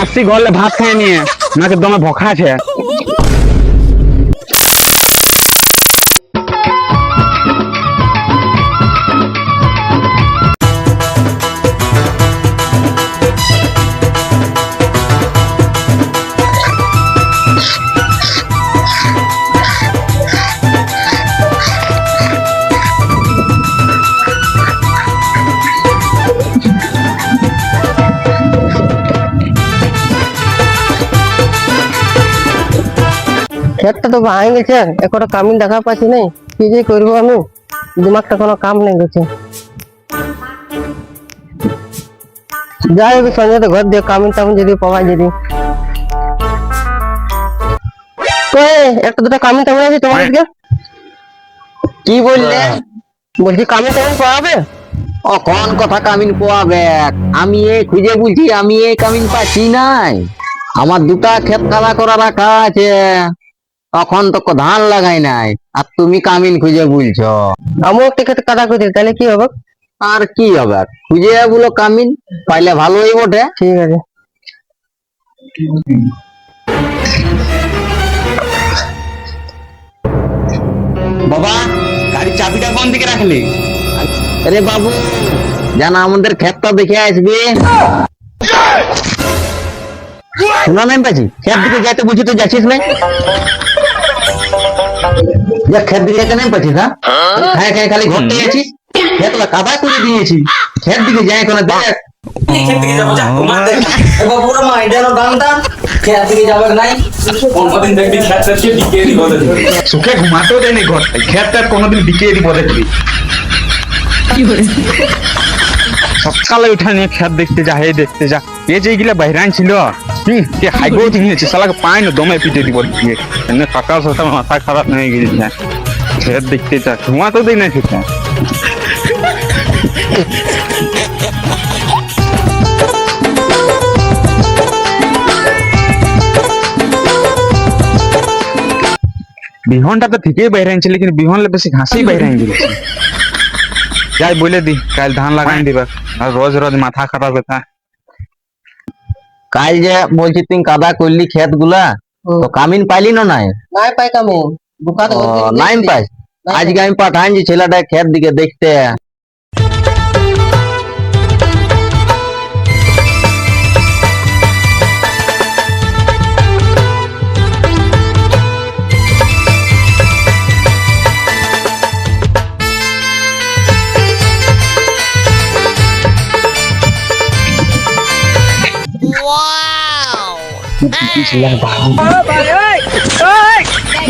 আসছি ঘরে ভাত খাই নিয়ে। নাকি দমে ভখা আছে? ক্ষেতটা তো ভাঙে গেছে একটা কামিন দেখা পাচ্ছি নাই। কি যে করব আমি? দিমাগটা কোনো কাম নেই গেছে যাই হোক সঞ্জয় ঘর দিয়ে কামিন টামিন যদি পাওয়া যদি। একটা দুটো কামিন টামিন আছে তোমার দিকে? কি বললে? বলছি কামিন টামিন পাওয়াবে ও কোন কথা কামিন পোয়াবে আমি এই খুঁজে বলছি আমি এই কামিন পাচ্ছি নাই। আমার দুটা ক্ষেত কালা করা রাখা আছে। তখন তো ধান লাগাই নাই। আর তুমি কামিন খুঁজে বলছো। আমিও একটা ক্ষেত্রে কাদা দিই, তাহলে কি হবে? আর কি হবে? খুঁজে বলো কামিন পাইলে ভালোই বটে ঠিক আছে। বাবা গাড়ির চাবিটা কোন দিকে রাখলি? আরে বাবু জানা আমাদের ক্ষেতটা দেখে আসবে। শোনা নাই পাচ্ছি ক্ষেত দিকে যাইতে বুঝি তো যাচ্ছিস নাই ক্ষেত দিকে নাই পাচ্ছিস হ্যাঁ? খায় খায় খালি ঘরতে আছিস ক্ষেতটা কাদা করে দিয়েছি। ক্ষেত দিকে যাই কোনো দেখ। খেত থেকে যাব যা ঘুমাতে এবার পুরো মা এটা গানটা খেত থেকে যাবে নাই। পনেরো দেখবি খ্যাত খ্যাতকে টিকে দিব সুখে ঘুমাতেও দেয়নি ঘর। খেতে কোনোদিন বিকিয়ে দিব দেখবি। সকালে উঠে নিয়ে খেত দেখতে যা হে দেখতে যা। এ যেগুলা বাইরান ছিল হুম কে হাইগো নিয়েছে শালাকে পাই না, দমে পিটে দিব দিয়ে। এমনি সকাল সকাল মাথা খারাপ হয়ে গেছে। খেত দেখতে যা ঘুমাতেও দেয় না সেটা বিহনটা তো ঠিকই বাইরে আনছে লেকিন বিহন বেশি ঘাসেই বাইরে আন দিয়েছে যাই বলে দি, কাল ধান লাগাই দিবা। আর রোজ রোজ মাথা খারাপ কথা কাল যে বলছি তুই কাদা করলি ক্ষেতগুলা তো কামিন পাইলি না নাই? নাই পাই কামিন। বুকাতে ও, নাইন পাইস। আজকে আমি পাঠাইছি ছেলেটা ক্ষেত দিকে দেখতে।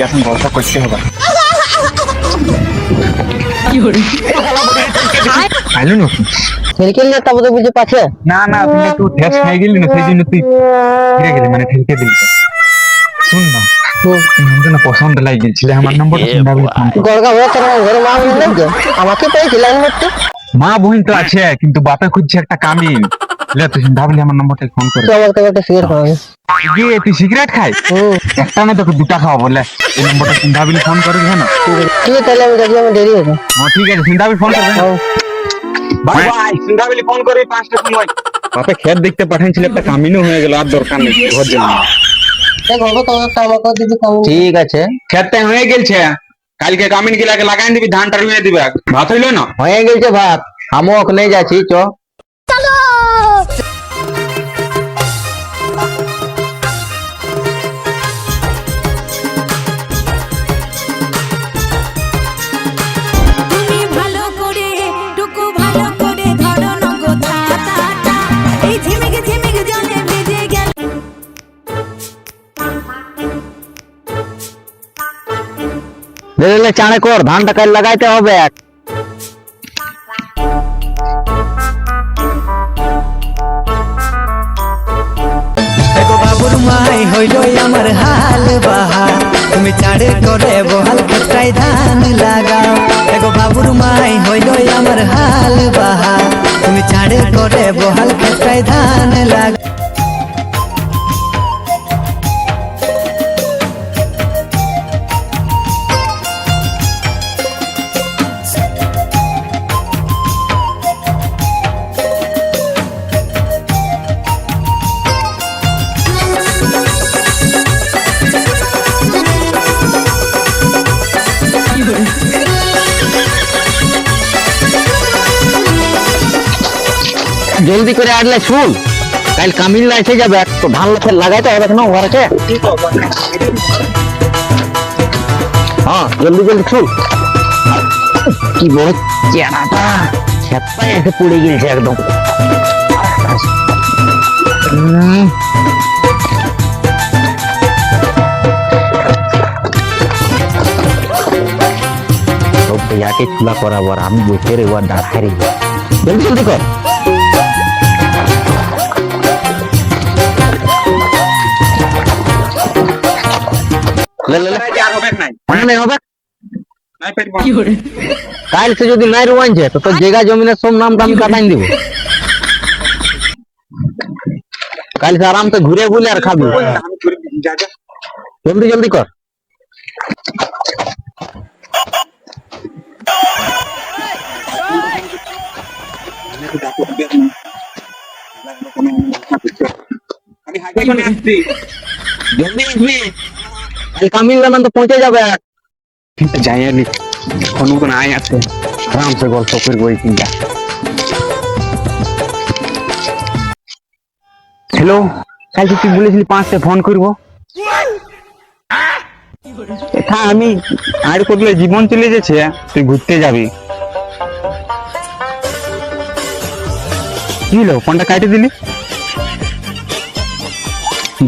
এখন গল্প করতে হবে আইলো না খেলকেল তা বোধহয় বুঝে পাচ্ছে না না তুই একটু ঠেস খেয়ে গেলি না সেই জন্য তুই ফিরে গেলি মানে ঠেলকে দিলি শুন না না পছন্দ লাগে আমার। গড়গা হয়ে কেন ঘরে মা আমাকে বোন তো আছে কিন্তু বাপে খুঁজছে একটা কামিন লে তুই চিন্তা বলি আমার নম্বরটা ফোন করে তো আমার কাছে একটা সিগারেট খাওয়াবে গিয়ে তুই সিগারেট খাই। হুম একটা না তোকে দুটা খাওয়া বলে এই নম্বরটা চিন্তা বলি ফোন করে না ঠিক আছে তাহলে আমি যাচ্ছি আমার দেরি হয়েছে ও ঠিক আছে চিন্তা বলি ফোন করবে হ্যাঁ। বাই বাই চিন্তা বলি ফোন করে পাঁচটা সময়। বাপে খেত দেখতে পাঠাইছিল একটা কামিনও হয়ে গেল আর দরকার নেই ঘর জন্য। দেখ হবে তো একটা আমাকে দিদি কামিন ঠিক আছে। খেতে হয়ে গেছে কালকে কামিন গিলাকে লাগাই দিবি ধানটা রুয়ে দিবে। ভাত হইল না? হয়ে গেছে ভাত। আমিও ওখানে যাচ্ছি চ। লে লে, লে চাঁড়ে কর ধানটা কাল লাগাইতে হবে এগো বাবুর মাই হইল আমার হাল বাহা তুমি চাঁড়ে করে বহাল খেতাই ধান লাগাও এগো বাবুর মাই হইল আমার হাল বাহা তুমি চাঁড়ে করে বহাল খেতাই ধান লাগাও জলদি করে আটলে শুন। কাল কামিল এসে যাবে, তো ধান লাফের লাগাইতে হবে না ওর আছে হ্যাঁ জলদি জলদি শুন। কি বড় চেহারাটা। খেপায় এসে পড়ে গেছে একদম। উম। সব ইয়াকে চুলা করাবো আর আমি বসে রে ওর দাঁড়ায় রে জলদি জলদি কাল সে যদি নাই রুয়াইছে তো তোর জায়গা জমিনের সব নামটা আমি কাটাই দিব। কাল সে আরামসে ঘুরে বুলে আর খাবি। জলদি জলদি কর। আমি হাইকে আসছি। জলদি আসবি। কাল কামিল না তো পৌঁছে যাবে যাই আমি কোনো কোনো আয় আছে। আরামসে গল্প করব এই চিন্তা হ্যালো কালকে তুই বলেছিলি পাঁচটা ফোন করব? এটা আমি আর করলে জীবন চলে যাচ্ছে তুই ঘুরতে যাবি। কি হলো, ফোনটা কাটে দিলি?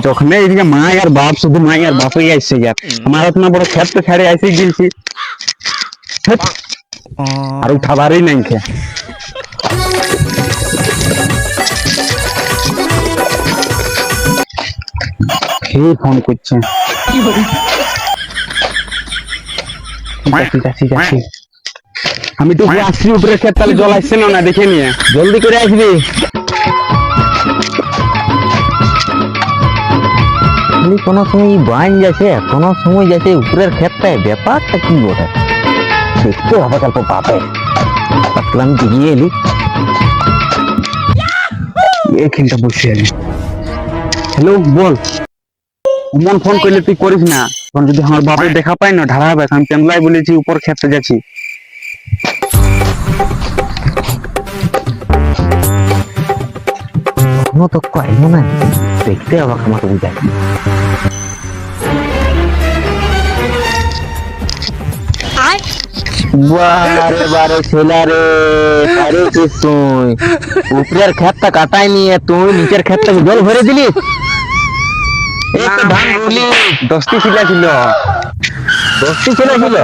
যখন এদিকে মা আর বাপ শুধু মা আর বাপই আসছে ইয়ার আমার এত বড় খেত তো ছেড়ে আসে গেছি ধ্যাৎ, আর উঠাবারই নাই খে খেয়ে ফোন করছে ঠিক আছে, ঠিক আছে, ঠিক আছে। আমি তো আসছি উপরে খেত তাহলে জল আসছে না দেখে নিয়ে জলদি করে আসবি খালি কোনো সময় বান যাচ্ছে কোনো সময় যাচ্ছে উপরের ক্ষেতটায় ব্যাপারটা কি বটে? দেখতে হবে কালকে বাপে। পাতলাম গিয়ে এলি। এইখানটা বসে আছি হ্যালো বল। মন ফোন করলে তুই করিস না। কারণ যদি আমার বাপের দেখা পাই না ঢালা হবে আমি পেমলাই বলেছি উপর খেতে যাচ্ছি। এখনও তো কয়ও না দেখতে হবে আমাকে বুঝাই বারে বারে ছেলা রে পারেছিস তুই। উপরের ক্ষেতটা কাটাই নিয়ে তুই নিচের ক্ষেতটাকে জল ভরে দিলিস এই তো ধান দশটি ছিলা ছিল। দশটি ছেলে ছিল।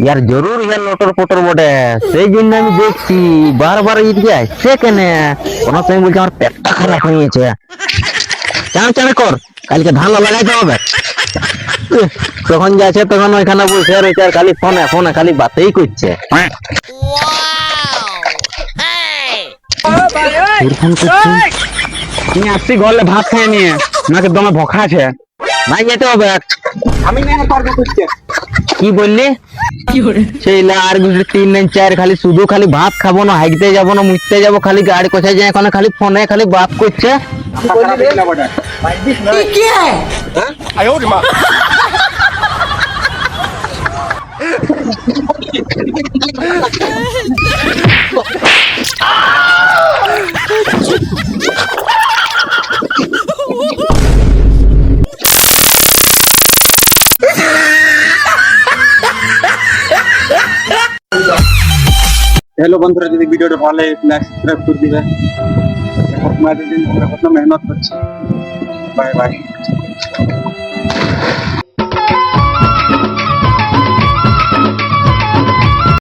ইয়ার জরুর ইয়ার লটর পটর বটে সেই জন্য আমি দেখছি বারবার এদিকে আসছে কেন কোন সময় বলছে আমার পেটটা খারাপ হয়ে গেছে চান চান কর কালকে ধান লাগাইতে হবে তখন যাচ্ছে তখন ওইখানে বসে রয়েছে আর খালি ফোনে ফোনে খালি বাতেই করছে তুমি আসছি ঘরে ভাত খেয়ে নিয়ে নাকি তোমার ভখা আছে নাই যেতে হবে আমি না তর্ক করছি কি বললি? সেই আর গুলি তিন দিন চার খালি শুধু খালি ভাত খাব না হাইকতে যাব না মুছতে যাব খালি গাড়ি কোথায় যায় এখন খালি ফোনে খালি বাত করছে। হ্যালো বন্ধুরা, যদি ভিডিওটা ভালো লাগে লাইক সাবস্ক্রাইব করে দিবেন আপনাদের দিন আমরা কত মেহনত করছি। Bye bye